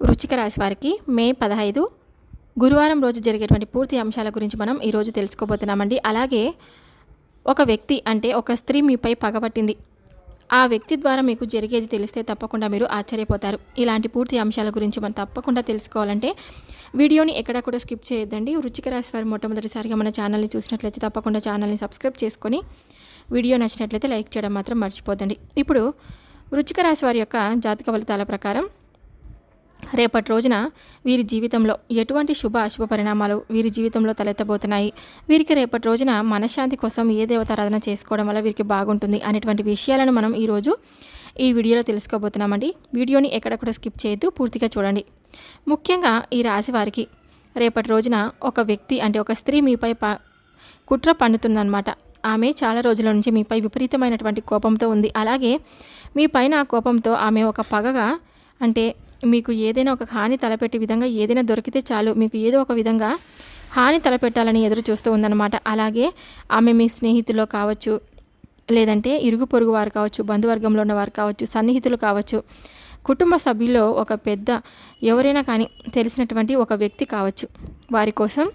వృచ్చిక రాశి వారికి మే పదహైదు. గురువారం రోజు జరిగేటువంటి పూర్తి అంశాల గురించి మనం ఈరోజు తెలుసుకోబోతున్నామండి. అలాగే ఒక వ్యక్తి అంటే ఒక స్త్రీ మీపై పగబట్టింది ఆ వ్యక్తి ద్వారా మీకు జరిగేది తెలిస్తే తప్పకుండా మీరు ఆశ్చర్యపోతారు. ఇలాంటి పూర్తి అంశాల గురించి మనం తప్పకుండా తెలుసుకోవాలంటే వీడియోని ఎక్కడా కూడా స్కిప్ చేయొద్దండి. వృచ్చిక రాశి వారి మొట్టమొదటిసారిగా మన ఛానల్ని చూసినట్లయితే తప్పకుండా ఛానల్ని సబ్స్క్రైబ్ చేసుకొని వీడియో నచ్చినట్లయితే లైక్ చేయడం మాత్రం మర్చిపోదండి ఇప్పుడు వృచ్చిక రాశి వారి యొక్క జాతక ఫలితాల ప్రకారం రేపటి రోజున వీరి జీవితంలో ఎటువంటి శుభ అశుభ పరిణామాలు వీరి జీవితంలో తలెత్తబోతున్నాయి? వీరికి రేపటి రోజున మనశ్శాంతి కోసం ఏ దేవతారాధన చేసుకోవడం వల్ల వీరికి బాగుంటుంది అనేటువంటి విషయాలను మనం ఈరోజు ఈ వీడియోలో తెలుసుకోబోతున్నామండి. వీడియోని ఎక్కడ స్కిప్ చేయొద్దు పూర్తిగా చూడండి. ముఖ్యంగా ఈ రాశి వారికి రేపటి రోజున ఒక వ్యక్తి అంటే ఒక స్త్రీ మీపై ప కుట్ర పండుతుందన్నమాట ఆమె చాలా రోజుల నుంచి మీపై విపరీతమైనటువంటి కోపంతో ఉంది. అలాగే మీ పైన ఆ కోపంతో ఆమె ఒక పగగా అంటే మీకు ఏదైనా ఒక హాని తలపెట్టే విధంగా ఏదైనా దొరికితే చాలు మీకు ఏదో ఒక విధంగా హాని తలపెట్టాలని ఎదురు చూస్తూ ఉందన్నమాట. అలాగే ఆమె మీ స్నేహితుల్లో కావచ్చు లేదంటే ఇరుగు పొరుగు వారు కావచ్చు బంధువర్గంలో ఉన్నవారు కావచ్చు సన్నిహితులు కావచ్చు కుటుంబ సభ్యుల్లో ఒక పెద్ద ఎవరైనా కానీ తెలిసినటువంటి ఒక వ్యక్తి కావచ్చు. వారి కోసం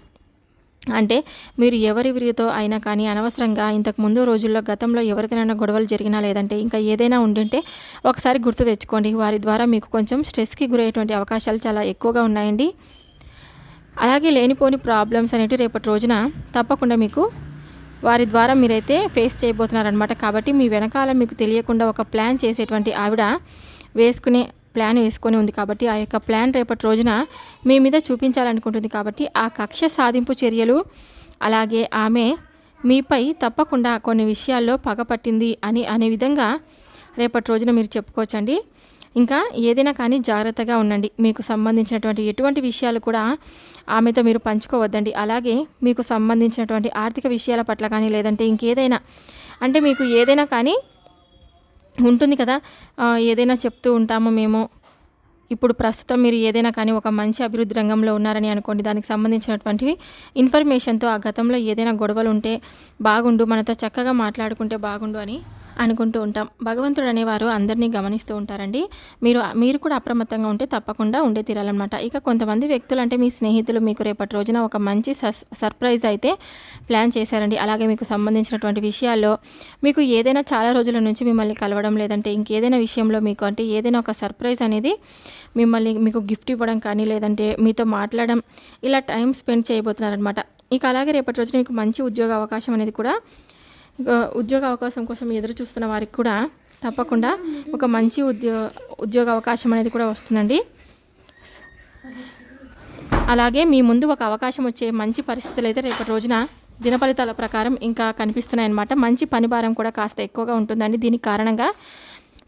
అంటే మీరు ఎవరి వీరితో అయినా కానీ అనవసరంగా ఇంతకు ముందు రోజుల్లో గతంలో ఎవరితోనైనా గొడవలు జరిగినా లేదంటే ఇంకా ఏదైనా ఉండింటే ఒకసారి గుర్తు తెచ్చుకోండి. వారి ద్వారా మీకు కొంచెం స్ట్రెస్కి గురయ్యేటువంటి అవకాశాలు చాలా ఎక్కువగా ఉన్నాయండి. అలాగే లేనిపోని ప్రాబ్లమ్స్ అనేవి రేపటి రోజున తప్పకుండా మీకు వారి ద్వారా మీరైతే ఫేస్ చేయబోతున్నారనమాట కాబట్టి మీ వెనకాల మీకు తెలియకుండా ఒక ప్లాన్ చేసేటువంటి ఆవిడ వేసుకునే ప్లాన్ వేసుకొని ఉంది కాబట్టి ఆ యొక్క ప్లాన్ రేపటి రోజున మీ మీద చూపించాలనుకుంటుంది కాబట్టి ఆ కక్ష సాధింపు చర్యలు అలాగే ఆమె మీపై తప్పకుండా కొన్ని విషయాల్లో పగపట్టింది అని అనే విధంగా రేపటి రోజున మీరు చెప్పుకోవచ్చండి. ఇంకా ఏదైనా కానీ జాగ్రత్తగా ఉండండి. మీకు సంబంధించినటువంటి ఎటువంటి విషయాలు కూడా ఆమెతో మీరు పంచుకోవద్దండి. అలాగే మీకు సంబంధించినటువంటి ఆర్థిక విషయాల పట్ల కానీ లేదంటే ఇంకేదైనా అంటే మీకు ఏదైనా కానీ ఉంటుంది కదా. ఏదైనా చెప్తూ ఉంటాము మేము. ఇప్పుడు ప్రస్తుతం మీరు ఏదైనా కానీ ఒక మంచి అభివృద్ధి రంగంలో ఉన్నారని అనుకోండి దానికి సంబంధించినటువంటివి ఇన్ఫర్మేషన్తో ఆ గతంలో ఏదైనా గొడవలు ఉంటే బాగుండు మనతో చక్కగా మాట్లాడుకుంటే బాగుండు అని అనుకుంటూ ఉంటాం. భగవంతుడు అనేవారు అందరినీ గమనిస్తూ ఉంటారండి. మీరు మీరు కూడా అప్రమత్తంగా ఉంటే తప్పకుండా ఉండే తీరాలన్నమాట. ఇక కొంతమంది వ్యక్తులు అంటే మీ స్నేహితులు మీకు రేపటి రోజున ఒక మంచి సర్ప్రైజ్ అయితే ప్లాన్ చేశారండి. అలాగే మీకు సంబంధించినటువంటి విషయాల్లో మీకు ఏదైనా చాలా రోజుల నుంచి మిమ్మల్ని కలవడం లేదంటే ఇంకేదైనా విషయంలో మీకు అంటే ఏదైనా ఒక సర్ప్రైజ్ అనేది మిమ్మల్ని మీకు గిఫ్ట్ ఇవ్వడం కానీ లేదంటే మీతో మాట్లాడడం ఇలా టైం స్పెండ్ చేయబోతున్నారనమాట ఇక అలాగే రేపటి రోజున మీకు మంచి ఉద్యోగ అవకాశం అనేది కూడా ఉద్యోగ అవకాశం కోసం ఎదురు చూస్తున్న వారికి కూడా తప్పకుండా ఒక మంచి ఉద్యో ఉద్యోగ అవకాశం అనేది కూడా వస్తుందండి. అలాగే మీ ముందు ఒక అవకాశం వచ్చే మంచి పరిస్థితులు అయితే రేపటి రోజున దినఫలితాల ప్రకారం ఇంకా కనిపిస్తున్నాయన్నమాట. మంచి పని భారం కూడా కాస్త ఎక్కువగా ఉంటుందండి. దీని కారణంగా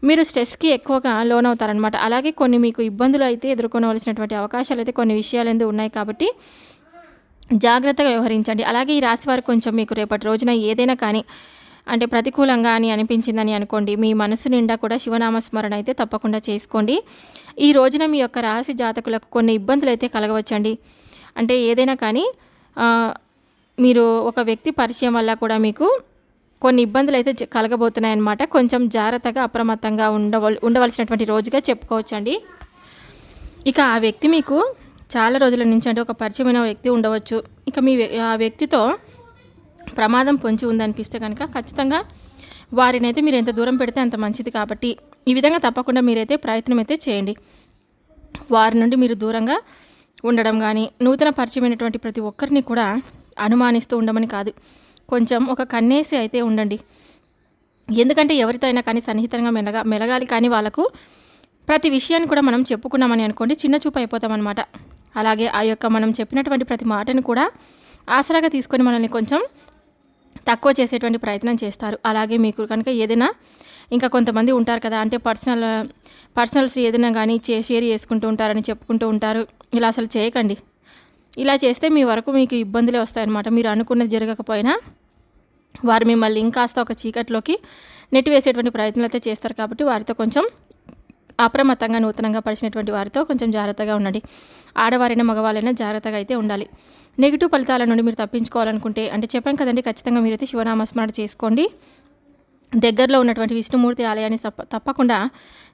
మీరు స్ట్రెస్కి ఎక్కువగా లోన్ అవుతారనమాట అలాగే కొన్ని మీకు ఇబ్బందులు అయితే ఎదుర్కొనవలసినటువంటి అవకాశాలు అయితే కొన్ని విషయాలు ఉన్నాయి కాబట్టి జాగ్రత్తగా వ్యవహరించండి. అలాగే ఈ రాశి వారు కొంచెం మీకు రేపటి రోజున ఏదైనా కానీ అంటే ప్రతికూలంగా అని అనిపించిందని అనుకోండి. మీ మనసు నిండా కూడా శివనామస్మరణ అయితే తప్పకుండా చేసుకోండి. ఈ రోజున మీ యొక్క రాశి జాతకులకు కొన్ని ఇబ్బందులు అయితే కలగవచ్చండి. అంటే ఏదైనా కానీ మీరు ఒక వ్యక్తి పరిచయం వల్ల కూడా మీకు కొన్ని ఇబ్బందులు అయితే కలగబోతున్నాయన్నమాట. కొంచెం జాగ్రత్తగా అప్రమత్తంగా ఉండవల్ ఉండవలసినటువంటి రోజుగా చెప్పుకోవచ్చండి. ఇక ఆ వ్యక్తి మీకు చాలా రోజుల నుంచి అంటే ఒక పరిచయమైన వ్యక్తి ఉండవచ్చు. ఇక మీ ఆ వ్యక్తితో ప్రమాదం పొంచి ఉందనిపిస్తే కనుక ఖచ్చితంగా వారిని అయితే మీరు ఎంత దూరం పెడితే అంత మంచిది కాబట్టి ఈ విధంగా తప్పకుండా మీరైతే ప్రయత్నం అయితే చేయండి. వారి నుండి మీరు దూరంగా ఉండడం కానీ నూతన పరిచయమైనటువంటి ప్రతి ఒక్కరిని కూడా అనుమానిస్తూ ఉండమని కాదు. కొంచెం ఒక కన్నేసి అయితే ఉండండి. ఎందుకంటే ఎవరితో అయినా కానీ సన్నిహితంగా మెలగా మెలగాలి కానీ వాళ్ళకు ప్రతి విషయాన్ని కూడా మనం చెప్పుకున్నామని అనుకోండి చిన్న చూపు అయిపోతామన్నమాట. అలాగే ఆ యొక్క మనం చెప్పినటువంటి ప్రతి మాటను కూడా ఆసరాగా తీసుకొని మనల్ని కొంచెం తక్కువ చేసేటువంటి ప్రయత్నం చేస్తారు. అలాగే మీకు కనుక ఏదైనా ఇంకా కొంతమంది ఉంటారు కదా అంటే పర్సనల్ పర్సనల్స్ ఏదైనా కానీ చే షేర్ చేసుకుంటూ ఉంటారని చెప్పుకుంటూ ఉంటారు. ఇలా అసలు చేయకండి. ఇలా చేస్తే మీ వరకు మీకు ఇబ్బందులే వస్తాయన్నమాట. మీరు అనుకున్నది జరగకపోయినా వారు మిమ్మల్ని ఇంకాస్త ఒక చీకట్లోకి నెట్టివేసేటువంటి ప్రయత్నాలు అయితే చేస్తారు కాబట్టి వారితో కొంచెం అప్రమత్తంగా నూతనంగా పరిచినటువంటి వారితో కొంచెం జాగ్రత్తగా ఉండండి. ఆడవారైనా మగవాళ్ళైనా జాగ్రత్తగా అయితే ఉండాలి. నెగిటివ్ ఫలితాల నుండి మీరు తప్పించుకోవాలనుకుంటే అంటే చెప్పాం కదండి ఖచ్చితంగా మీరైతే శివనామస్మరణ చేసుకోండి. దగ్గరలో ఉన్నటువంటి విష్ణుమూర్తి ఆలయాన్ని తప్ప తప్పకుండా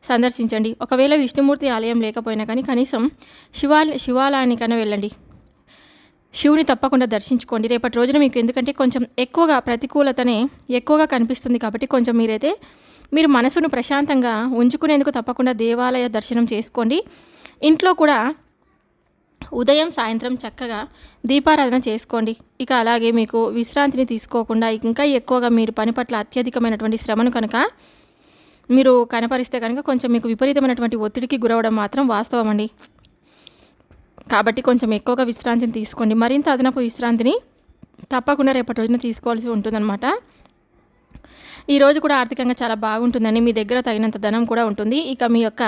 సందర్శించండి. ఒకవేళ విష్ణుమూర్తి ఆలయం లేకపోయినా కానీ కనీసం శివా శివాలయానికైనా వెళ్ళండి. శివుని తప్పకుండా దర్శించుకోండి. రేపటి రోజున మీకు ఎందుకంటే కొంచెం ఎక్కువగా ప్రతికూలతనే ఎక్కువగా కనిపిస్తుంది కాబట్టి కొంచెం మీరైతే మీరు మనసును ప్రశాంతంగా ఉంచుకునేందుకు తప్పకుండా దేవాలయ దర్శనం చేసుకోండి. ఇంట్లో కూడా ఉదయం సాయంత్రం చక్కగా దీపారాధన చేసుకోండి. ఇక అలాగే మీకు విశ్రాంతిని తీసుకోకుండా ఇంకా ఎక్కువగా మీరు పని పట్ల అత్యధికమైనటువంటి శ్రమను కనుక మీరు కనపరిస్తే కనుక కొంచెం మీకు విపరీతమైనటువంటి ఒత్తిడికి గురవడం మాత్రం వాస్తవం అండి. కాబట్టి కొంచెం ఎక్కువగా విశ్రాంతిని తీసుకోండి. మరింత అదనపు విశ్రాంతిని తప్పకుండా రేపటి రోజున తీసుకోవాల్సి ఉంటుందన్నమాట. ఈరోజు కూడా ఆర్థికంగా చాలా బాగుంటుందని మీ దగ్గర తగినంత ధనం కూడా ఉంటుంది. ఇక మీ యొక్క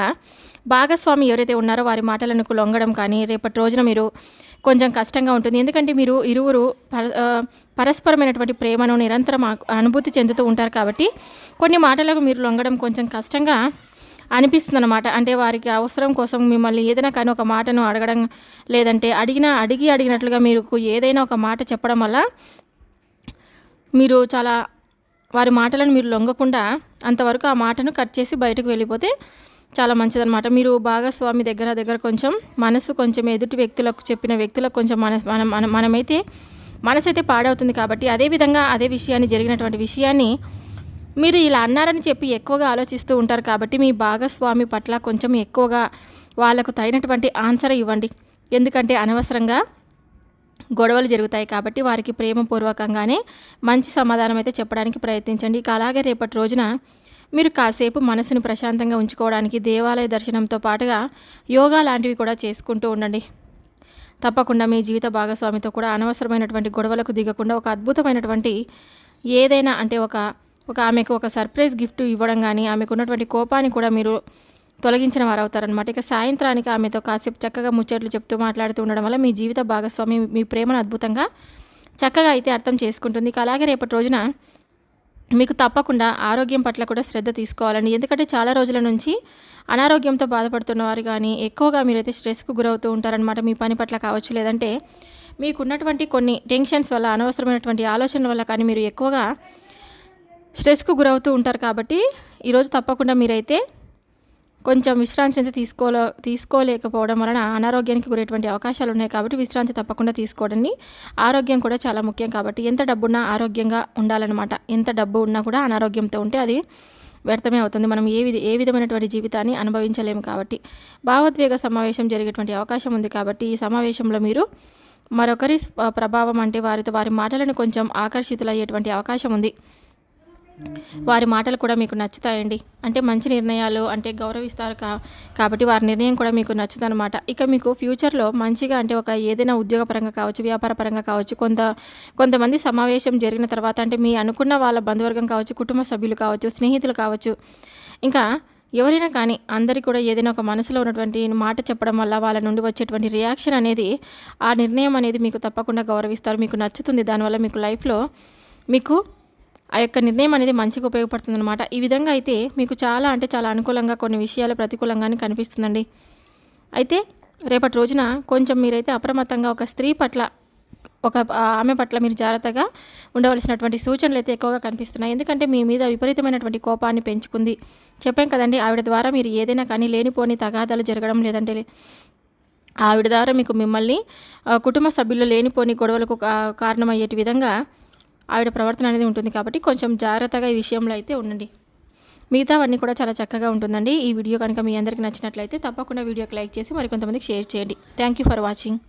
భాగస్వామి ఎవరైతే ఉన్నారో వారి మాటలకు లొంగడం కానీ రేపటి రోజున మీరు కొంచెం కష్టంగా ఉంటుంది. ఎందుకంటే మీరు ఇరువురు పర పరస్పరమైనటువంటి ప్రేమను నిరంతరం అనుభూతి చెందుతూ ఉంటారు కాబట్టి కొన్ని మాటలకు మీరు లొంగడం కొంచెం కష్టంగా అనిపిస్తుంది అనమాట అంటే వారికి అవసరం కోసం మిమ్మల్ని ఏదైనా కానీ ఒక మాటను అడగడం లేదంటే అడిగినా అడిగి అడిగినట్లుగా మీరు ఏదైనా ఒక మాట చెప్పడం వల్ల మీరు చాలా వారి మాటలను మీరు లొంగకుండా అంతవరకు ఆ మాటను కట్ చేసి బయటకు వెళ్ళిపోతే చాలా మంచిదన్నమాట. మీరు భాగస్వామి దగ్గర దగ్గర కొంచెం మనసు కొంచెం ఎదుటి వ్యక్తులకు చెప్పిన వ్యక్తులకు కొంచెం మన మన మనమైతే మనసు అయితే పాడవుతుంది కాబట్టి అదేవిధంగా అదే విషయాన్ని జరిగినటువంటి విషయాన్ని మీరు ఇలా అన్నారని చెప్పి ఎక్కువగా ఆలోచిస్తూ ఉంటారు కాబట్టి మీ భాగస్వామి పట్ల కొంచెం ఎక్కువగా వాళ్ళకు తగినటువంటి ఆన్సర్ ఇవ్వండి. ఎందుకంటే అనవసరంగా గొడవలు జరుగుతాయి కాబట్టి వారికి ప్రేమపూర్వకంగానే మంచి సమాధానం అయితే చెప్పడానికి ప్రయత్నించండి. ఇక అలాగే రేపటి రోజున మీరు కాసేపు మనసును ప్రశాంతంగా ఉంచుకోవడానికి దేవాలయ దర్శనంతో పాటుగా యోగా లాంటివి కూడా చేసుకుంటూ ఉండండి. తప్పకుండా మీ జీవిత భాగస్వామితో కూడా అనవసరమైనటువంటి గొడవలకు దిగకుండా ఒక అద్భుతమైనటువంటి ఏదైనా అంటే ఒక ఒక ఆమెకు ఒక సర్ప్రైజ్ గిఫ్ట్ ఇవ్వడం కానీ ఆమెకు ఉన్నటువంటి కోపాన్ని కూడా మీరు తొలగించిన వారు అవుతారనమాట ఇక సాయంత్రానికి ఆమెతో కాసేపు చక్కగా ముచ్చట్లు చెప్తూ మాట్లాడుతూ ఉండడం వల్ల మీ జీవిత భాగస్వామి మీ ప్రేమను అద్భుతంగా చక్కగా అయితే అర్థం చేసుకుంటుంది. ఇక అలాగే రేపటి రోజున మీకు తప్పకుండా ఆరోగ్యం పట్ల కూడా శ్రద్ధ తీసుకోవాలండి. ఎందుకంటే చాలా రోజుల నుంచి అనారోగ్యంతో బాధపడుతున్న వారు కానీ ఎక్కువగా మీరైతే స్ట్రెస్కు గురవుతూ ఉంటారనమాట మీ పని పట్ల కావచ్చు లేదంటే మీకున్నటువంటి కొన్ని టెన్షన్స్ వల్ల అనవసరమైనటువంటి ఆలోచనల వల్ల కానీ మీరు ఎక్కువగా స్ట్రెస్కు గురవుతూ ఉంటారు కాబట్టి ఈరోజు తప్పకుండా మీరైతే కొంచెం విశ్రాంతి అయితే తీసుకోలే తీసుకోలేకపోవడం వలన అనారోగ్యానికి గురేటువంటి అవకాశాలు ఉన్నాయి కాబట్టి విశ్రాంతి తప్పకుండా తీసుకోవడాన్ని ఆరోగ్యం కూడా చాలా ముఖ్యం కాబట్టి ఎంత డబ్బున్నా ఆరోగ్యంగా ఉండాలన్నమాట. ఎంత డబ్బు ఉన్నా కూడా అనారోగ్యంతో ఉంటే అది వ్యర్థమే అవుతుంది. మనం ఏ విధ ఏ విధమైనటువంటి జీవితాన్ని అనుభవించలేము కాబట్టి. భావోద్వేగ సమావేశం జరిగేటువంటి అవకాశం ఉంది కాబట్టి ఈ సమావేశంలో మీరు మరొకరి ప్రభావం అంటే వారితో వారి మాటలను కొంచెం ఆకర్షితులయ్యేటువంటి అవకాశం ఉంది. వారి మాటలు కూడా మీకు నచ్చుతాయండి. అంటే మంచి నిర్ణయాలు అంటే గౌరవిస్తారు కా కాబట్టి వారి నిర్ణయం కూడా మీకు నచ్చుతుందన్నమాట ఇక మీకు ఫ్యూచర్లో మంచిగా అంటే ఒక ఏదైనా ఉద్యోగపరంగా కావచ్చు వ్యాపార పరంగా కావచ్చు కొంత కొంతమంది సమావేశం జరిగిన తర్వాత అంటే మీ అనుకున్న వాళ్ళ బంధువర్గం కావచ్చు కుటుంబ సభ్యులు కావచ్చు స్నేహితులు కావచ్చు ఇంకా ఎవరైనా కానీ అందరికీ కూడా ఏదైనా ఒక మనసులో ఉన్నటువంటి మాట చెప్పడం వల్ల వాళ్ళ నుండి వచ్చేటువంటి రియాక్షన్ అనేది ఆ నిర్ణయం అనేది మీకు తప్పకుండా గౌరవిస్తారు మీకు నచ్చుతుంది. దానివల్ల మీకు లైఫ్లో మీకు ఆ యొక్క నిర్ణయం అనేది మంచిగా ఉపయోగపడుతుంది అనమాట ఈ విధంగా అయితే మీకు చాలా అంటే చాలా అనుకూలంగా కొన్ని విషయాలు ప్రతికూలంగానే కనిపిస్తుందండి. అయితే రేపటి రోజున కొంచెం మీరైతే అప్రమత్తంగా ఒక స్త్రీ పట్ల ఒక ఆమె పట్ల మీరు జాగ్రత్తగా ఉండవలసినటువంటి సూచనలు అయితే ఎక్కువగా కనిపిస్తున్నాయి. ఎందుకంటే మీ మీద విపరీతమైనటువంటి కోపాన్ని పెంచుకుంది. చెప్పాం కదండి ఆవిడ ద్వారా మీరు ఏదైనా కానీ లేనిపోని తగాదాలు జరగడం లేదంటే ఆవిడ ద్వారా మీకు మిమ్మల్ని కుటుంబ సభ్యులు లేనిపోని గొడవలకు కారణమయ్యేటి విధంగా ఆవిడ ప్రవర్తన అనేది ఉంటుంది కాబట్టి కొంచెం జాగ్రత్తగా ఈ విషయంలో అయితే ఉండండి. మిగతావన్నీ కూడా చాలా చక్కగా ఉంటుందండి. ఈ వీడియో కనుక మీ అందరికీ నచ్చినట్లయితే తప్పకుండా వీడియోకి లైక్ చేసి మరికొంతమందికి షేర్ చేయండి. Thank you for watching.